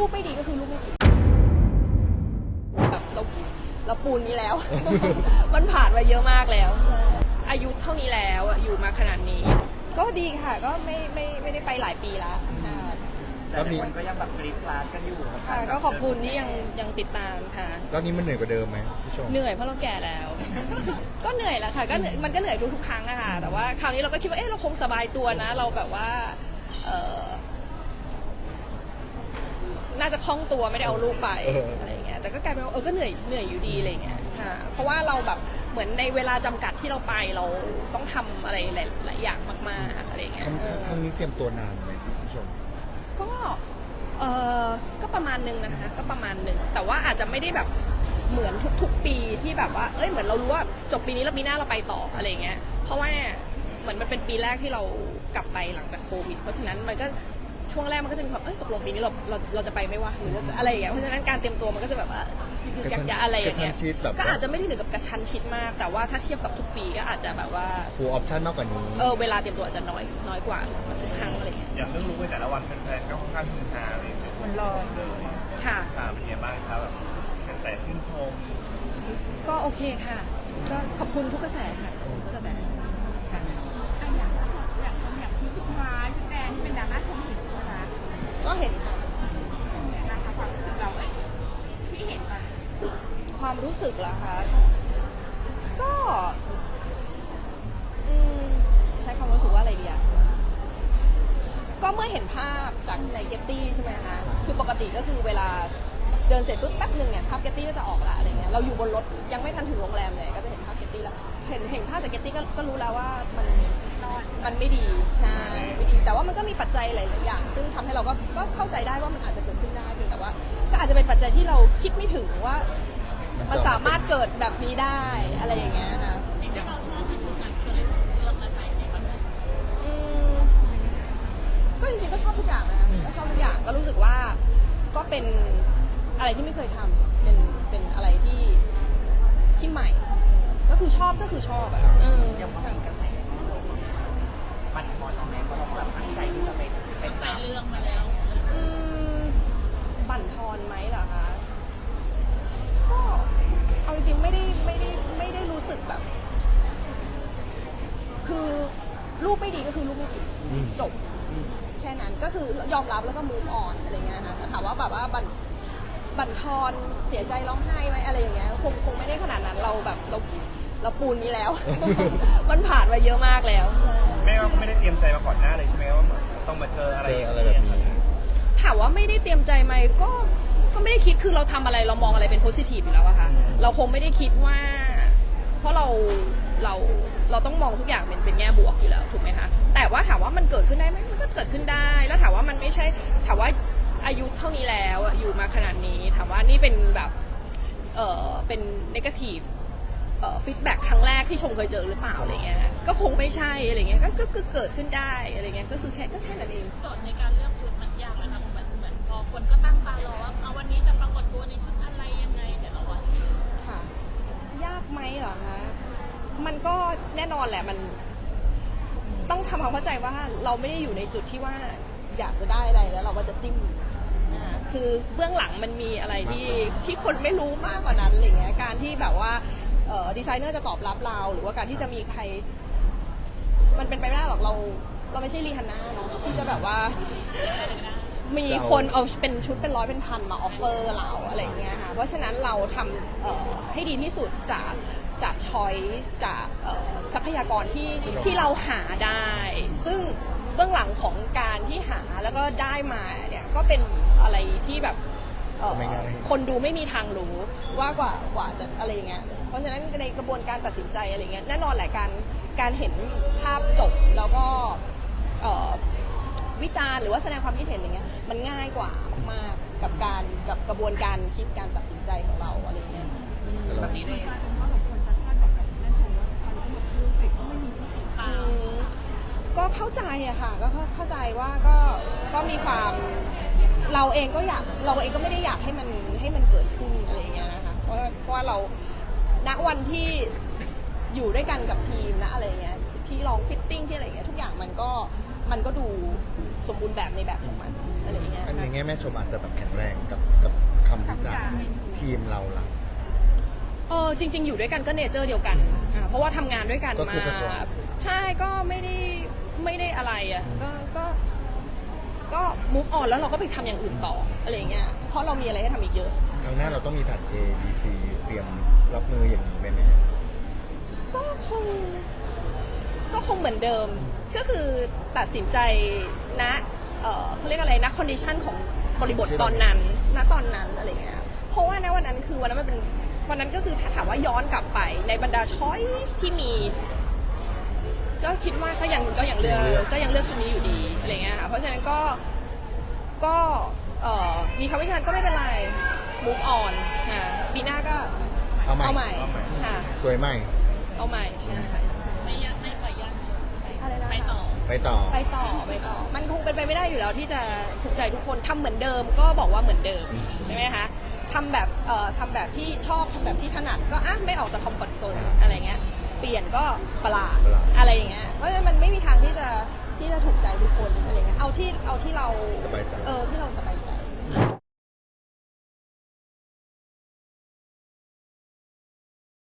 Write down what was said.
ลูกไม่ดีก็คือลูกไม่ดีแบบเราเราปูนนี้แล้ว มันผ่านมาเยอะมากแล้ว อายุเท่านี้แล้วอะอยู่มาขนาดนี้ ก็ดีค่ะ ก็ไม่ไม่ไม่ได้ไปหลายปีแล้วอ่าแต่หลายคนก็ยังแบบกรี๊ดกราดกันอยู่กับค่ะารก็ขอบคุณที่ยังยังติดตามค่ะ รอบนี้มันเหนื่อยกว่าเดิมไหมพี่ชมเหนื่อยเพราะเราแก่แล้ว ก็เหนื่อยแหละค่ะก็เหนื่อยมันก็เหนื่อยทุกๆครั้งอะค่ะแต่ว่าคราวนี้เราก็คิดว่าเอ๊ะเราคงสบายตัวนะ เราแบบว่าเออ น่าจะคล่องตัวไม่ได้เอาลูกไปเออออะไรอย่างเงี้ยแต่ก็กลายเป็นว่าเออก็เหนื่อยเหนื่อยอยู่ดีอะไรอย่างเงี้ยค่ะเพราะว่าเราแบบเหมือนในเวลาจำกัดที่เราไปเราต้องทำอะไรหลายๆอย่างมากๆอะไรอย่างเงี้คยรั้งเออ ครั้งนี้เตรียมตัวนานไหมพี่ชม ก็เออก็ประมาณหนึงนะคะ ก็ประมาณหนึง แต่ว่าอาจจะไม่ได้แบบเหมือนทุกๆปีที่แบบว่า เอ้ย เหมือนเรารู้ว่าจบปีนี้แล้วปีหน้าเราไปต่ออะไรอย่างเงี้ย เพราะว่าเหมือนมันเป็นปีแรกที่เรากลับไปหลังจากโควิด เพราะฉะนั้นมันก็ ช่วงแรกมันก็จะมีความเอ้ยตกลงปีนี้เราเราเราจะไปไหม่วะหรือเราจะอะไรอย่างเงี้ยเพราะฉะนั้นการเตรียมตัวมันก็จะแบบว่ายึกยักยักอะไรอย่างเงี้ยกระชั้นชิดแบบ ก็อาจจะไม่ได้ถึงกับกระชั้นชิดมาก แต่ว่าถ้าเทียบกับทุกปีก็อาจจะแบบว่าฟูลออปชั่นมากกว่านี้ เออเวลาเตรียมตัวอาจจะน้อยน้อยกว่าทุกครั้งอะไรอย่างเงี้ยอย่างเรื่องรู้ในแต่ละวันแฟนๆก็ค่อนข้างฮือฮาเลยมันรอเลยค่ะ ค่ะเป็นไงบ้างครับแบบกระแสชื่นชม ก็โอเคค่ะ ก็ขอบคุณทุกกระแสค่ะข ก็เห็นค่ะ นะคะความรู้สึกเราเอ้ยที่เห็นมาความรู้สึกเหรอคะ ก็อืมใช้ความรู้สึกว่าอะไรดีอะก็เมื่อเห็นภาพจากในเกตตี้ใช่ไหมคะ คือปกติก็คือเวลาเดินเสร็จปุ๊บแป๊บหนึ่งเนี่ยภาพเกตตี้ก็จะออกละอะไรเงี้ย เราอยู่บนรถยังไม่ทันถึงโรงแรมเลยก็จะเห็นภาพเกตตี้แล้ว เห็นเห็นภาพจากเกตตี้ก็ก็รู้แล้วว่ามันมันไม่ดีใช่ไม่ดีแต่ว่ามันก็มีปัจจัยหลาย ๆ อย่าง ซึ่งทำ เราก็ก็เข้าใจได้ว่ามันอาจจะเกิดขึ้นได้เพียงแต่ว่า ก็อาจจะเป็นปัจจัยที่เราคิดไม่ถึงว่า มันสามารถเกิดแบบนี้ได้อะไรอย่างเงี้ยค่ะสิ่งที่เราชอบในชุดนั้นคือเลือกมาใส่ในวันนั้นอืมก็จริงๆก็ชอบทุกอย่างนะก็ชอบทุกอย่างก็รู้สึกว่าก็เป็นอะไรที่ไม่เคยทำเป็นเป็นอะไรที่ที่ใหม่ ก็คือชอบก็คือชอบอะเออ ยังว่ามีกระแสมันพอตรงไหนเพราะเราแบบตั้งใจที่จะไปเป็นไปตามเรื่องมาแล้ว อืมบั่นทอนไหมเหรอคะก็เอาจริงๆไม่ได้ไม่ได้ไม่ได้รู้สึกแบบ คือลูกไม่ดีก็คือลูกไม่ดีอืม จบ แค่นั้นก็คือยอมรับแล้วก็ move on อะไรเงี้ยค่ะแต่ถามว่าแบบว่าบั่นบั่นทอนเสียใจร้องไห้ไหมอะไรอย่างเงี้ยคงคงไม่ได้ขนาดนั้นเราแบบเราเราปูนนี้แล้ว มันผ่านมาเยอะมากแล้วใช่แม่ก็ไม่ได้เตรียมใจมาก่อนหน้าเลยใช่ไหมว่าเหมือนต้องมาเจออะไรเจออะไรแบบนี้ถามว่าไม่ได้เตรียมใจไหมก็ก็ไม่ได้คิดคือเราทำอะไรเรามองอะไรเป็นโพสิทีฟอยู่แล้วอะค่ะเราคงไม่ได้คิดว่า เพราะเราเราเราต้องมองทุกอย่างเป็นเป็นแง่บวกอยู่แล้วถูกไหมคะแต่ว่าถามว่ามันเกิดขึ้นได้ไหมมันก็เกิดขึ้นได้ แล้วถามว่ามันไม่ใช่ถามว่าอายุเท่านี้แล้วอะอยู่มาขนาดนี้ถามว่านี่เป็นแบบเออเป็นนกาทีฟเอ่อฟีดแบ็ครั้งแรกที่ชมเคยเจอหรือเปล่าอะไรเงี้ยก็คงไม่ใช่อะไรเงี้ยก็ก็ก็เกิดขึ้นได้อะไรเงี้ยก็คือแค่ก็แค่นั้นเอง โจทย์ในการเลือกชุดมัน คนก็ตั้งตารอว่าเอาวันนี้จะปรากฏตัวในชุดอะไรยังไงแต่ละวันค่ะ ยากไหมเหรอคะมันก็แน่นอนแหละมัน ต้องทำความเข้าใจว่าเราไม่ได้อยู่ในจุดที่ว่าอยากจะได้อะไรแล้วเราก็จะจิ้มนะคะคือเบื้องหลังมันมีอะไรที่ที่คนไม่รู้มากกว่านั้นอะไรเงี้ยการที่แบบว่าเอ่อดีไซเนอร์จะตอบรับเรา หรือว่าการที่จะมีใคร มันเป็นไปไม่ได้หรอกเรา เราไม่ใช่รีฮันน่าเนาะที่จะแบบว่า มีคนเอาเป็นชุดเป็นร้อยเป็นพันมาออฟเฟอร์เราอะไรอย่างเงี้ยค่ะเพราะฉะนั้นเราทำเอ่อให้ดีที่สุดจากจากช้อยจากเอ่อทรัพยากรที่ที่เราหาได้ ซึ่งเบื้องหลังของการที่หาแล้วก็ได้มาเนี่ยก็เป็นอะไรที่แบบเอ่อไม่ง่ายคนดูไม่มีทางรู้ว่ากว่ากว่าจะอะไรอย่างเงี้ย เพราะฉะนั้นในกระบวนการตัดสินใจอะไรเงี้ยแน่นอนแหละการการเห็นภาพจบแล้วก็เอ่อ วิจารณ์หรือว่าแสดงความคิดเห็นอะไรเงี้ยมันง่ายกว่ามากๆกับการกับกระบวนการคิดการตัดสินใจของเราอะไรเงี้ยอืม แบบนี้ได้อืมก็เข้าใจอะค่ะก็เข้าเข้าใจว่าก็ก็มีความเราเองก็อยากเราเองก็ไม่ได้อยากให้มันให้มันเกิดขึ้นอะไรเงี้ยนะคะเพราะเพราะว่าเราณวันที่อยู่ด้วยกันกับทีมนะอะไรเงี้ยที่ลองฟิตติ้งที่อะไรเงี้ยทุกอย่างมันก็ มันก็ดูสมบูรณ์แบบในแบบของมันเออะไรอย่างเงี้ยอันในแง่แม่ชมอาจจะแบบแข็งแรงกับกับคำวิจารณ์ทีมเราล่ะ เออจริง ๆ อยู่ด้วยกันก็เนเจอร์เดียวกันอ่าเพราะว่าทำงานด้วยกันก็คืมาอ strong ใช่ก็ไม่ได้ไม่ได้อะไรอะก็ก็ก็มุกออนแล้วเราก็ไปทำอย่างอื่นต่ออะไรอย่างเงี้ยเพราะเรามีอะไรให้ทำอีกเยอะ ครั้งหน้าเราต้องมีแผน A B C เตรียมรับมืออย่างนี้ไหมแม่ ก็คงก็คงเหมือนเดิม ก็คือตัดสินใจณเอ่อเขาเรียกอะไรนะคอนดิชันของบริบทตอนนั้น ณตอนนั้นอะไรเงี้ยเพราะว่าณวันนั้นคือวันนั้นมันเป็นวันนั้นก็คือถ้าถามว่าย้อนกลับไปในบรรดาช้อยส์ที่มี ก็คิดว่าก็ยังก็ยังเลือกก็ยังเลือกชุดนี้อยู่ดีอะไรเงี้ยค่ะเพราะฉะนั้นก็ก็เอ่อมีคำวิจารณ์ก็ไม่เป็นไร move on ค่ะปีหน้าก็เอาใหม่ เอาใหม่ค่ะสวยใหม่ เอาใหม่ใช่ค่ะ ไม่ยากไม่ปล่อยยาก อะไรนะไปต่อ ไปต่อ ไปต่อไปต่อ มันคงเป็นไปไม่ได้อยู่แล้วที่จะถูกใจทุกคนทำเหมือนเดิมก็บอกว่าเหมือนเดิมใช่ไหมคะทำแบบเอ่อทำแบบที่ชอบทำแบบที่ถนัดก็อะไม่ออกจากคอมฟอร์ทโซนอะไรเงี้ย เปลี่ยนก็ประหลาดประหลาดอะไรอย่างเงี้ยเพราะฉะนั้นมันไม่มีทางที่จะที่จะถูกใจทุกคนอะไรเงี้ยเอาที่เอาที่เราสบายใจ เออที่เราสบาย